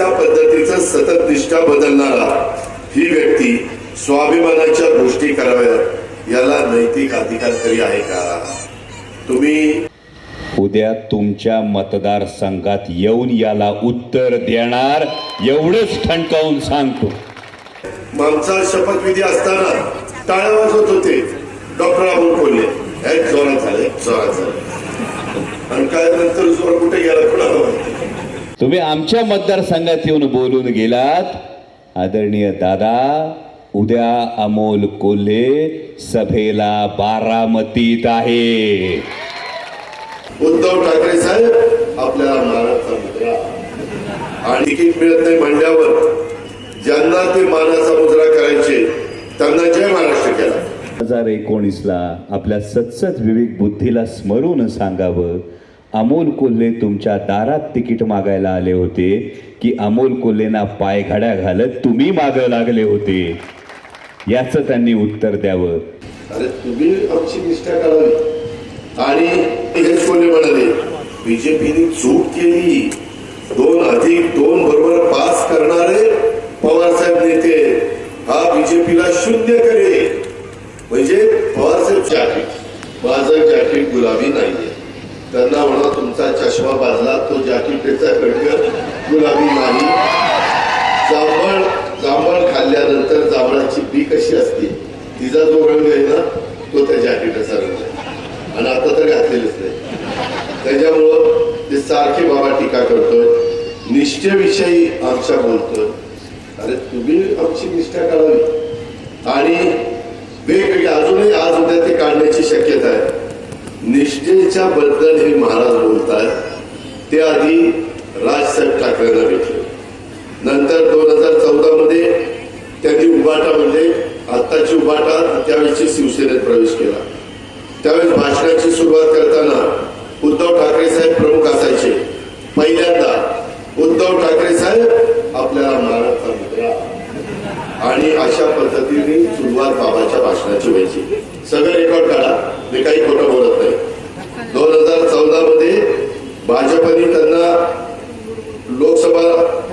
अशा पद्धतीचं सतत निष्ठा बदलणारा ही व्यक्ती स्वाभिमानाच्या गोष्टी कराव्यात याला नैतिक अधिकार तरी आहे का? तुम्ही उद्या तुमच्या मतदारसंघात येऊन याला उत्तर देणार एवढंच ठणकावून सांगतो. आमचा शपथविधी असताना टाळ्या वाजवत होते. डॉक्टर अमोल कोल्हे. जोरात झाले जोरात झाले. आणि काय नंतर जोर कुठे गेला कुणाला माहिती. तुम्ही आमच्या मतदारसंघात येऊन बोलून गेलात. आदरणीय दादा उद्या अमोल कोल्हे सभेला बारामतीत आहे. उद्धव ठाकरे साहेब आपल्याला मानाचा मुद्रा आणि तिकीट मिळत नाही म्हणल्यावर ज्यांना ते मानाचा मुद्रा करायचे त्यांना जय महाराष्ट्र केला. हजार एकोणीसला आपल्या सत्सत विवेक बुद्धीला स्मरून सांगावं. अमोल कोल्हे तुमच्या दारात तिकीट मागायला आले होते की अमोल कोल्हेना पायघड्या घालत तुम्ही माग लागले होते? याचं त्यांनी उत्तर द्यावं. अरे तुम्ही आमची निष्ठा काढावी. आणि हेच कोल्हे म्हणाले बीजेपीने चूक केली. दोन अधिक दोन बरोबर पास करणारे पवार साहेब नेते हा बीजेपीला शून्य करे. म्हणजे पवारसाहेब जॅकेट माझं जॅकेट गुलाबी नाही. त्यांना म्हणा तुमचा चष्मा बाजला तो जॅकेटचा गडगर गुलाबी नाही जांभळ जांभळ खाल्ल्यानंतर जांभळाची बी कशी असते तिचा जो रंग आहे ना तो त्या जॅकेटचा रंग आहे. आणि आता तर घातलेलंच नाही. त्याच्यामुळं ते सारखे बाबा टीका करतोय निष्ठेविषयी आमच्या बोलतोय. अरे तुम्ही आमची निष्ठा काढावी. आणि वेगवेगळे अजूनही आज उद्या ते काढण्याची शक्यता आहे. निष्ठेच्या बद्दल हे महाराज बोलतात ते आधी राजसाहेब ठाकरेंना भेटले. नंतर दोन हजार चौदा मध्ये त्यांनी उभाटा म्हणजे आत्ताची उभाटा त्यावेळेची शिवसेनेत प्रवेश केला. त्यावेळेस भाषणाची सुरुवात करताना उद्धव ठाकरे साहेब प्रमुख असायचे. पहिल्यांदा उद्धव ठाकरे साहेब आपल्याला मानाचा मुद्रा आणि अशा पद्धतीने सुरुवात बाबाच्या भाषणाची व्हायची. सगळं रेकॉर्ड काढा मी काही खोटं बोलत नाही दोन हजार चौदा मध्ये भाजपने त्यांना लोकसभा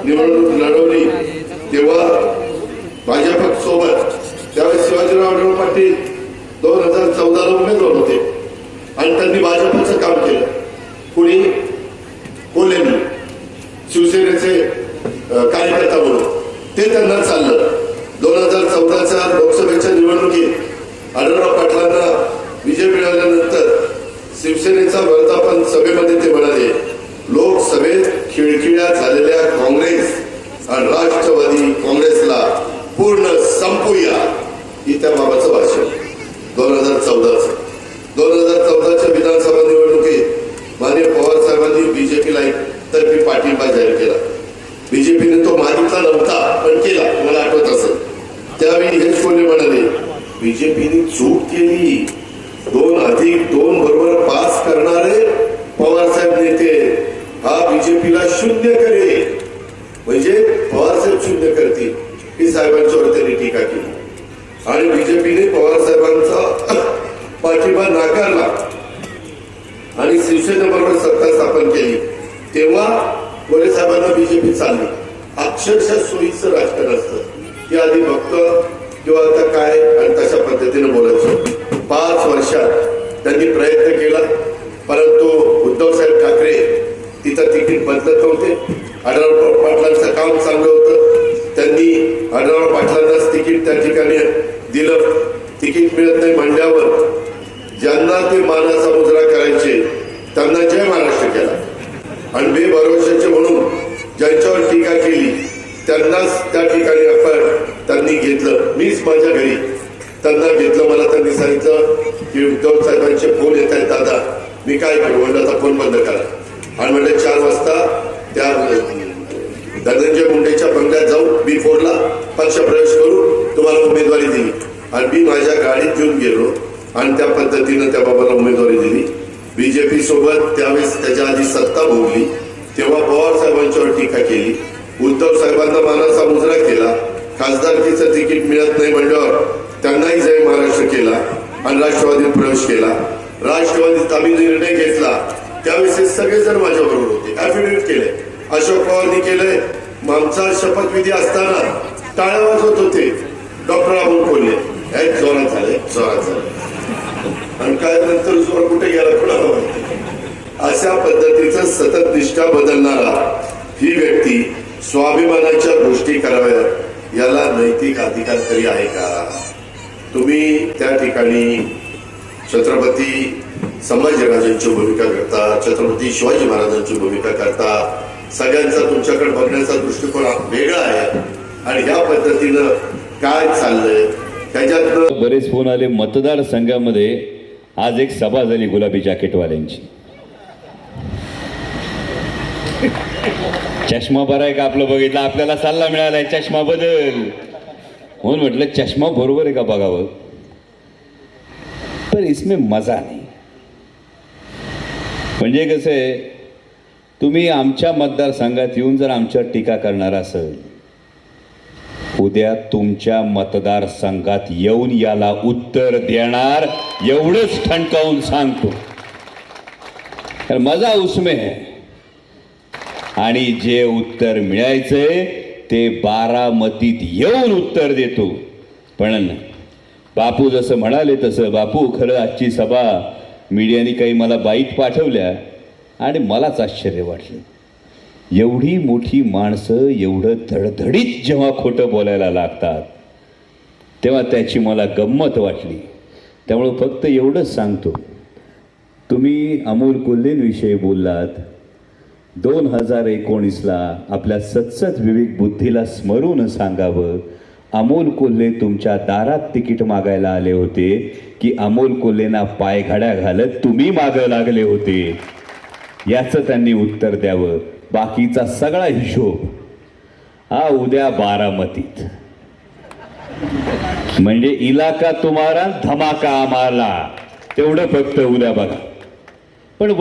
निवडणूक लढवली. तेव्हा भाजप सोबत त्यावेळेस शिवाजीराव आढळराव पाटील दोन हजार चौदाला उमेदवार होते. आणि त्यांनी भाजपचं काम केलं. कुणी? कोल्हेंनी. शिवसेनेचे कार्यकर्ता म्हणून. ते त्यांना चाललं. दोन हजार चौदाच्या लोकसभेच्या निवडणुकीत आढळराव पाटलांना विजय मिळाल्यानंतर शिवसेनेचा वर्धापन सभेमध्ये ते म्हणाले खिळखिळ्या झालेल्या काँग्रेस आणि राष्ट्रवादी काँग्रेसला पूर्ण संपूया ही त्या बाबाचं भाषण. दोन हजार चौदाचं. दोन हजार चौदाच्या विधानसभा निवडणुकीत माननीय पवार साहेबांनी बीजेपीला तर्फी पाठिंबा जाहीर केला. बीजेपीने तो मागितला नव्हता पण केला मला आठवत असेल त्यावेळी हेच कोणी म्हणाले बीजेपीने चूक केली. दोन अधिक दोन बरोबर पास करणारे पवार साहेब नेते हा बीजेपीला शून्य करे म्हणजे पवारसाहेब शून्य करतील. ही साहेबांच्यावर त्यांनी टीका केली. आणि बीजेपीने पवार साहेबांचा पाठिंबा नाकारला. आणि शिवसेनेबरोबर सत्ता स्थापन केली. तेव्हा गोरे साहेबांना बीजेपी चालली. अक्षरशः सोयीचं राजकारण असतं. ते आधी भक्त किंवा आता काय आणि तशा पद्धतीने बोलायचं पाच वर्षात त्यांनी प्रयत्न केला. परंतु उद्धव साहेब ठाकरे तिथं तिकीट बदलत नव्हते. आढळराव पाटलांचं काम चांगलं होतं. त्यांनी आढळराव पाटलांनाच तिकीट त्या ठिकाणी दिलं. तिकीट मिळत नाही म्हणल्यावर ज्यांना ते मानाचा मुजरा करायचे त्यांना जय महाराष्ट्र केला. आणि बेभरवशाचे म्हणून ज्यांच्यावर टीका केली त्यांनाच त्या ठिकाणी आपण त्यांनी घेतलं. मीच माझ्या घरी त्यांना घेतलं. मला त्यांनी सांगितलं की उद्धव साहेबांचे फोन येत आहेत दादा. मी काय करू? म्हणलं आता फोन बंद आणि म्हटलं चार वाजता त्या धनंजय मुंडेच्या बंगल्यात जाऊन बी फोरला पक्षप्रवेश प्रवेश तुम्हाला उमेदवारी दिली. आणि मी माझ्या गाडीत घेऊन गेलो आणि त्या पद्धतीनं त्या बाबाला उमेदवारी दिली. बीजेपी सोबत त्यावेळेस त्याच्या आधी सत्ता भोगली. तेव्हा पवार साहेबांच्यावर टीका केली. उद्धव साहेबांना मानाचा मुजरा केला. खासदारकीचं तिकीट मिळत नाही म्हणल्यावर त्यांनाही जय महाराष्ट्र केला आणि राष्ट्रवादीत प्रवेश केला. राष्ट्रवादीत आम्ही निर्णय घेतला. त्यावेळेस सगळेजण माझ्याबरोबर होते. अफिडेव्हिट केले अशोक पवारनी केलंय. आमचा शपथविधी असताना टाळ्या वाजवत होते. डॉक्टर अमोल कोल्हे. एक जोरात झाले जोरात झाले. आणि काय नंतर जोर कुठे गेला कुणाला माहिती. अशा पद्धतीचं सतत निष्ठा बदलणारा ही व्यक्ती स्वाभिमानाच्या गोष्टी कराव्यात याला नैतिक अधिकार तरी आहे का? तुम्ही त्या ठिकाणी छत्रपती संभाजीराजांची भूमिका करता छत्रपती शिवाजी महाराजांची भूमिका करता सगळ्यांचा तुमच्याकडे बघण्याचा दृष्टिकोन वेगळा आहे. आणि ह्या पद्धतीनं काय चाललंय? त्याच्यातनं बरेच फोन आले मतदारसंघामध्ये आज एक सभा झाली गुलाबी जॅकेटवाल्यांची. चष्मा बरा आहे का आपलं बघितलं? आपल्याला सल्ला मिळालाय चष्मा बदल. म्हणून म्हटलं चष्मा बरोबर आहे का बघावं? पर इसमें मजा नाही. म्हणजे कसं आहे तुम्ही आमच्या मतदारसंघात येऊन जर आमच्यावर टीका करणार असेल उद्या तुमच्या मतदारसंघात येऊन याला उत्तर देणार एवढंच ठणकावून सांगतो. तर मजा उसमे है. आणि जे उत्तर मिळायचंय ते बारामतीत येऊन उत्तर देतो. पण बापू जसं म्हणाले तसं बापू खरं आजची सभा मीडियाने काही मला बाईट पाठवल्या आणि मलाच आश्चर्य वाटलं. एवढी मोठी माणसं एवढं धडधडीत जेव्हा खोटं बोलायला लागतात तेव्हा त्याची मला गंमत वाटली. त्यामुळं फक्त एवढंच सांगतो. तुम्ही अमोल कोल्हेंविषयी बोललात. दोन हजार एकोणीसला आपल्या सत्सत विवेक बुद्धीला स्मरून सांगावं. अमोल कोल्हे तुमच्या दारात तिकीट मागायला आले होते की अमोल कोल्हेंना पायघड्या घालत तुम्ही मागं लागले होते? याचं त्यांनी उत्तर द्यावं. बाकीचा सगळा हिशोब हा उद्या बारामतीत. म्हणजे इलाका तुम्हाला धमाका आम्हाला तेवढं फक्त उद्या बघा. पण